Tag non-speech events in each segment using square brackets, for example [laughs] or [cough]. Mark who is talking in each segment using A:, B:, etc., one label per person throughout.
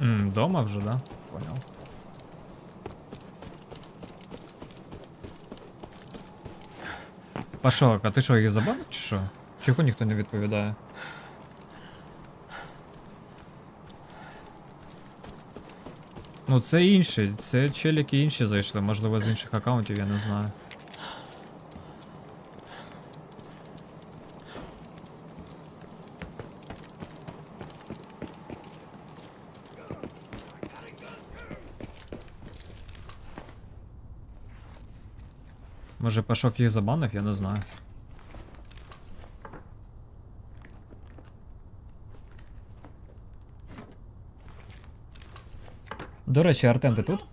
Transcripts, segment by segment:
A: М, дома вже, да? Понял. Пашок, а ти що, їх забанив чи що? Чого ніхто не відповідає? Ну це інші, це челіки інші зайшли, можливо з інших аккаунтів, я не знаю. Може Пашок їх забанив, я не знаю. До речі, Артем, ти тут?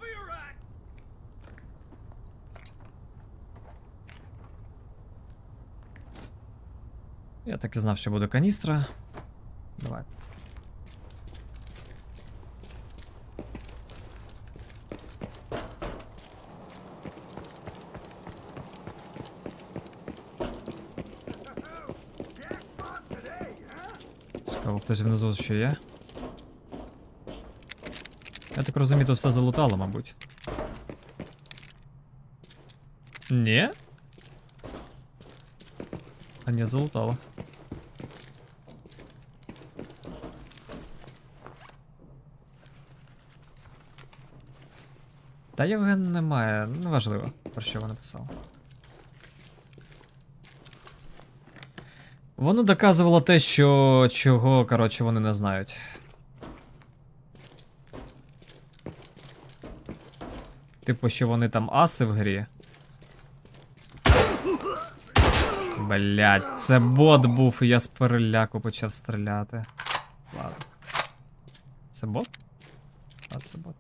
A: Я так і знав, що буде каністра. Давайте. Цікаво, хтось внизу ще є. Я так розумію, тут все залутало, мабуть. Ні? А ні, залутало. Та Євген немає, неважливо, про що вона писала. Воно доказувало те, що чого, коротше, вони не знають. Типу, що вони там аси в грі. Блять, це бот був, і я з переляку почав стріляти. Ладно. Це бот? А, це бот.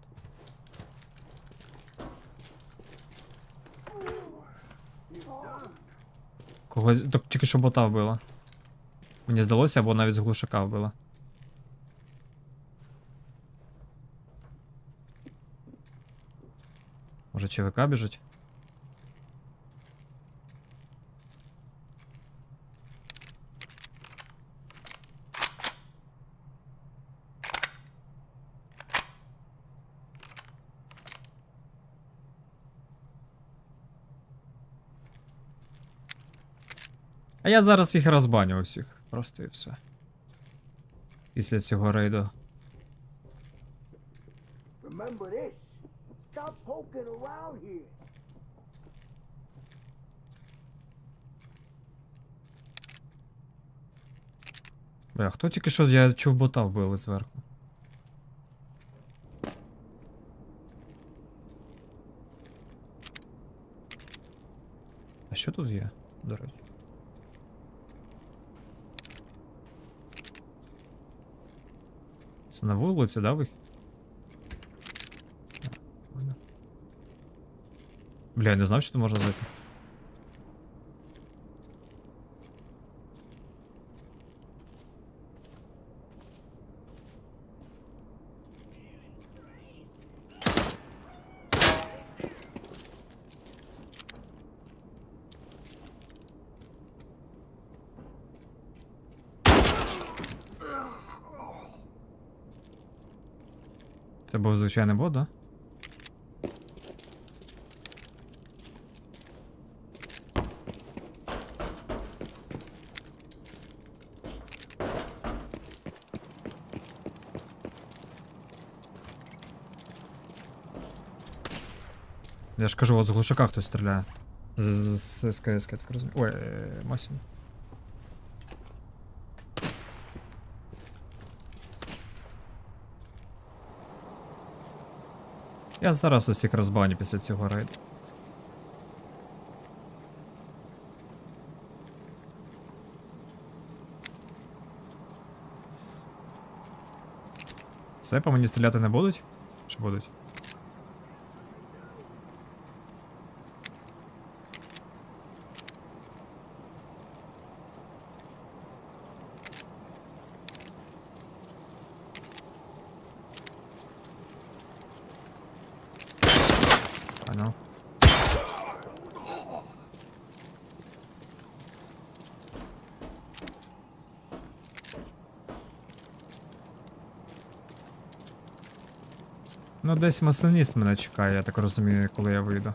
A: Когось. Так тільки що бота вбила. Мені здалося, або навіть з глушака вбила. Може ЧВК біжить? А я зараз їх розбаню усіх. Просто і все. Після цього рейду. Бля, хто тільки що я чув бота вбили зверху. А що тут є, до речі? Це на вулиці, да, вихід? Бля, я не знав, що тут можна зайти. Це був звичайний бот, да? Я ж кажу, от з глушака хтось стріляє. З, з, з СКС, я так розумію. Ой, е, Масін. Я зараз усіх розбаню після цього рейду. Все, по мені стріляти не будуть? Чи будуть? Понял. Ну, десь масоніст мене чекає, я так розумію, коли я вийду.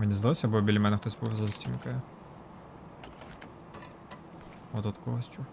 A: Мені здалося, бо біля мене хтось був за стінкою. Отут когось чув.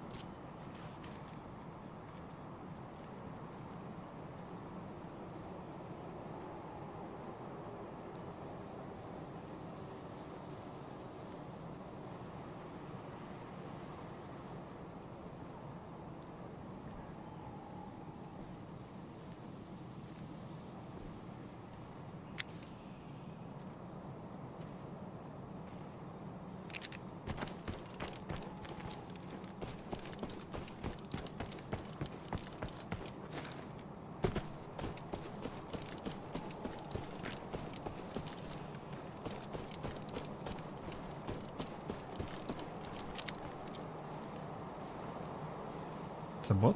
A: Це бот?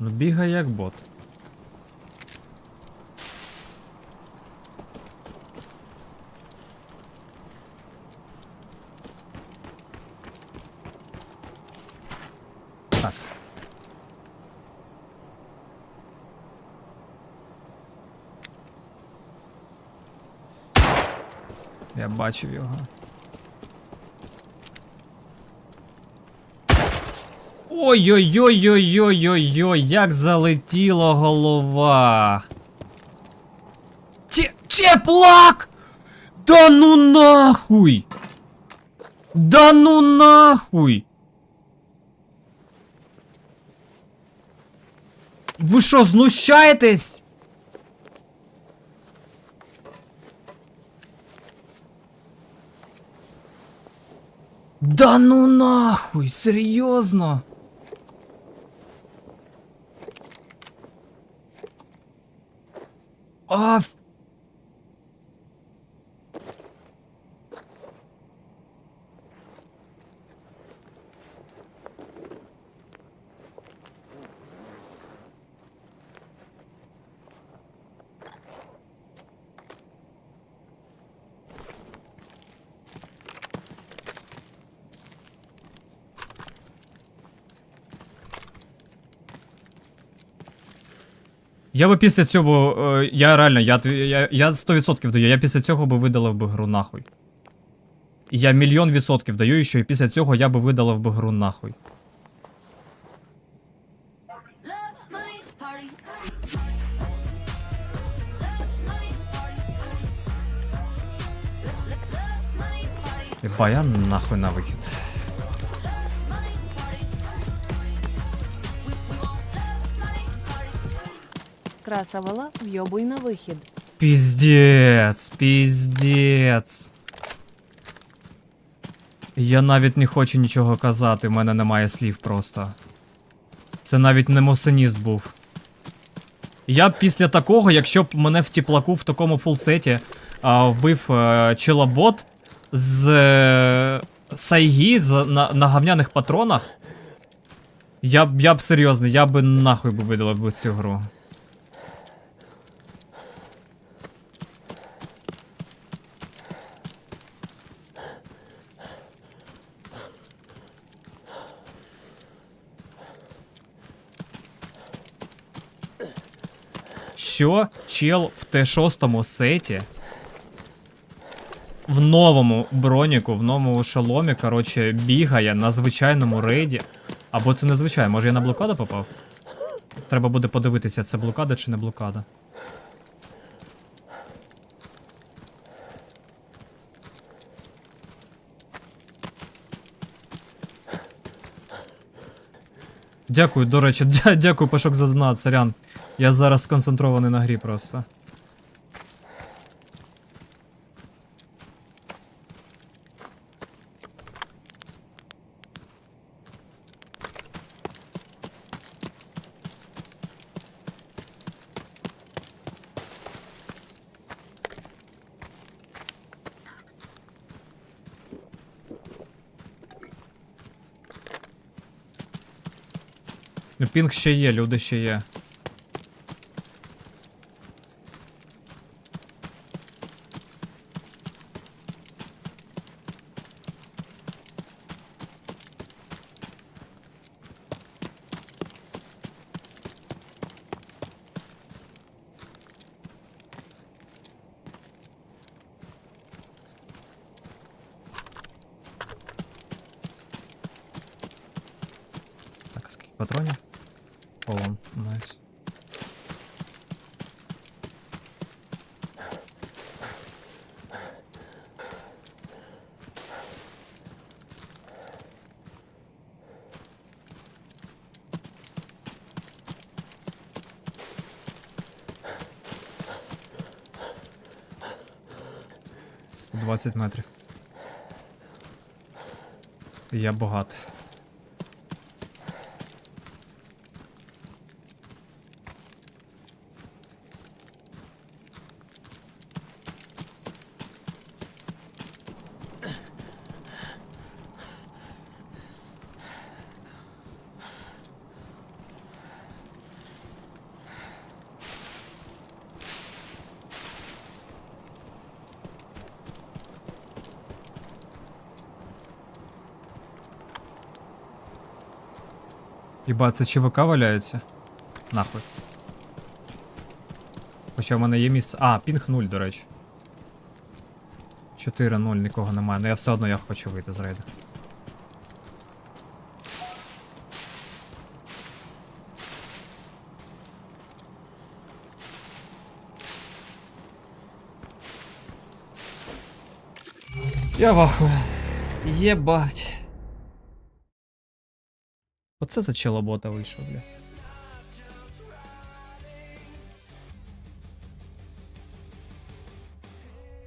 A: Ну, бігає як бот. Я бачив його. Ой-ой-ой-ой-ой-ой-ой, як залетіла голова. Че- Чеплак! Да ну нахуй! Да ну нахуй! Ви що, знущаєтесь? Да ну нахуй, серйозно? А... Я би після цього. е, я реально, я, я, я 100% даю, я після цього би видалив би гру нахуй. Я мільйон відсотків даю, що і після цього я би видалив би гру нахуй. Єба, я нахуй на вихід.
B: Краса вела, вйобуй на вихід.
A: Піздець, піздець. Я навіть не хочу нічого казати, в мене немає слів просто. Це навіть не мосиніст був. Я б після такого, якщо б мене в тіплаку в такому фулсеті а, вбив е, челобот з е, сайги з, на, на гавняних патронах. Я б я б серйозно, я би нахуй би видалив цю гру. Що чел в Т6 сеті в новому броніку, в новому шоломі, коротше, бігає на звичайному рейді. Або це не звичайно, може я на блокаду попав? Треба буде подивитися, це блокада чи не блокада. Дякую, до речі, [laughs] дя- дякую, Пашок, за донат, сорян. Я зараз сконцентрований на грі просто. Ну, пінг ще є, люди ще є. Патронів? Полон, найс. Сто двадцять метрів. Я багатий. Єба, це ЧВК валяється? Нахуй. Хоча в мене є місце. А, пінг 0, до речі. 4-0, нікого немає. Ну я все одно я хочу вийти з рейду. Я вахую. Єбать. Оце за челобота вийшов, бля.